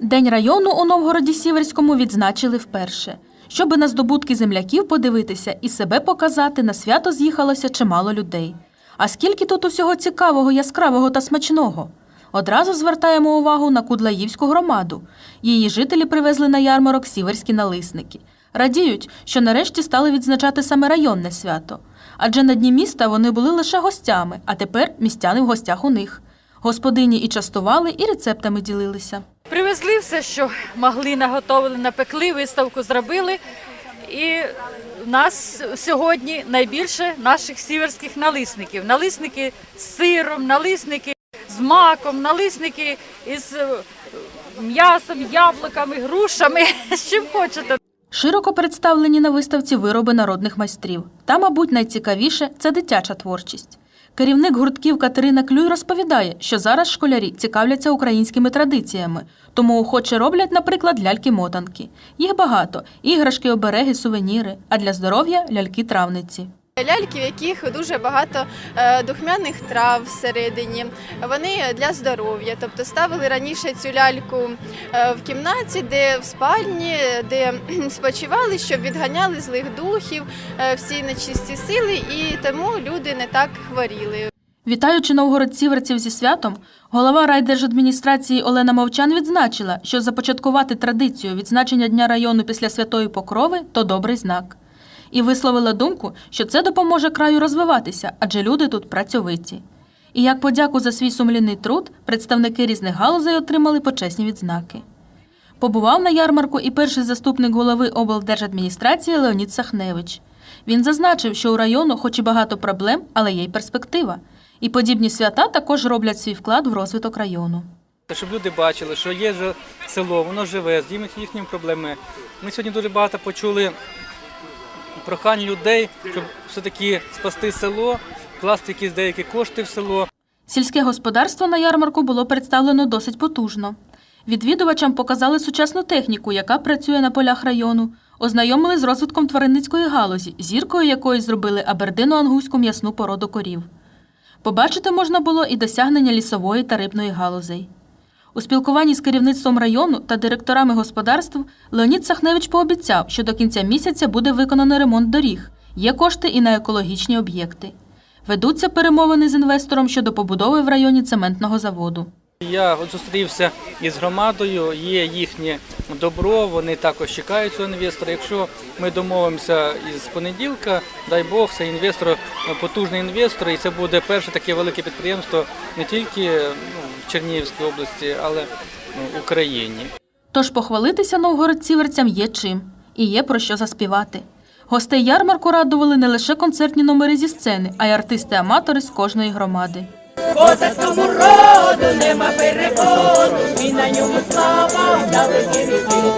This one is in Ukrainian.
День району у Новгороді Сіверському відзначили вперше. Щоби на здобутки земляків подивитися і себе показати, на свято з'їхалося чимало людей. А скільки тут усього цікавого, яскравого та смачного? Одразу звертаємо увагу на Кудлаївську громаду. Її жителі привезли на ярмарок сіверські налисники. Радіють, що нарешті стали відзначати саме районне свято. Адже на дні міста вони були лише гостями, а тепер містяни в гостях у них. Господині і частували, і рецептами ділилися. Привезли все, що могли, наготовили, напекли, виставку зробили. І нас сьогодні найбільше наших сіверських налисників. Налисники з сиром, налисники з маком, налисники із е, м'ясом, яблуками, грушами, з чим хочете. Широко представлені на виставці вироби народних майстрів. Та, мабуть, найцікавіше це дитяча творчість. Керівник гуртків Катерина Клюй розповідає, що зараз школярі цікавляться українськими традиціями, тому охоче роблять, наприклад, ляльки-мотанки. Їх багато: іграшки, обереги, сувеніри, а для здоров'я ляльки-травниці. Ляльки, в яких дуже багато е, духмяних трав всередині. Вони для здоров'я. Тобто ставили раніше цю ляльку е, в кімнаті, де в спальні, де спочивали, щоб відганяли злих духів, е, всі нечисті сили, і тому люди не так хворіли. Вітаючи новгородцівців зі святом, голова райдержадміністрації Олена Мовчан відзначила, що започаткувати традицію відзначення Дня району після Святої Покрови то добрий знак. І висловила думку, що це допоможе краю розвиватися, адже люди тут працьовиті. І як подяку за свій сумлінний труд, представники різних галузей отримали почесні відзнаки. Побував на ярмарку і перший заступник голови облдержадміністрації Леонід Сахневич. Він зазначив, що у району, хоч і багато проблем, але є й перспектива. І подібні свята також роблять свій вклад в розвиток району. Щоб люди бачили, що є село, воно живе, з їхніми проблемами. Ми сьогодні дуже багато почули прохань людей, щоб все-таки спасти село, вкласти якісь деякі кошти в село. Сільське господарство на ярмарку було представлено досить потужно. Відвідувачам показали сучасну техніку, яка працює на полях району, ознайомили з розвитком тваринницької галузі, зіркою якої зробили абердино-ангуську м'ясну породу корів. Побачити можна було і досягнення лісової та рибної галузей. У спілкуванні з керівництвом району та директорами господарств Леонід Сахневич пообіцяв, що до кінця місяця буде виконано ремонт доріг, є кошти і на екологічні об'єкти. Ведуться перемовини з інвестором щодо побудови в районі цементного заводу. Я зустрівся із громадою, є їхнє добро, вони також чекають цього інвестора. Якщо ми домовимося із понеділка, дай Бог, це інвестор, потужний інвестор, і це буде перше таке велике підприємство не тільки ну, в Чернігівській області, але ну, в Україні. Тож похвалитися новгородцівцям є чим і є про що заспівати. Гостей ярмарку радували не лише концертні номери зі сцени, а й артисти-аматори з кожної громади. Козацькому роду нема перепону, і на ньому слава на віки віки.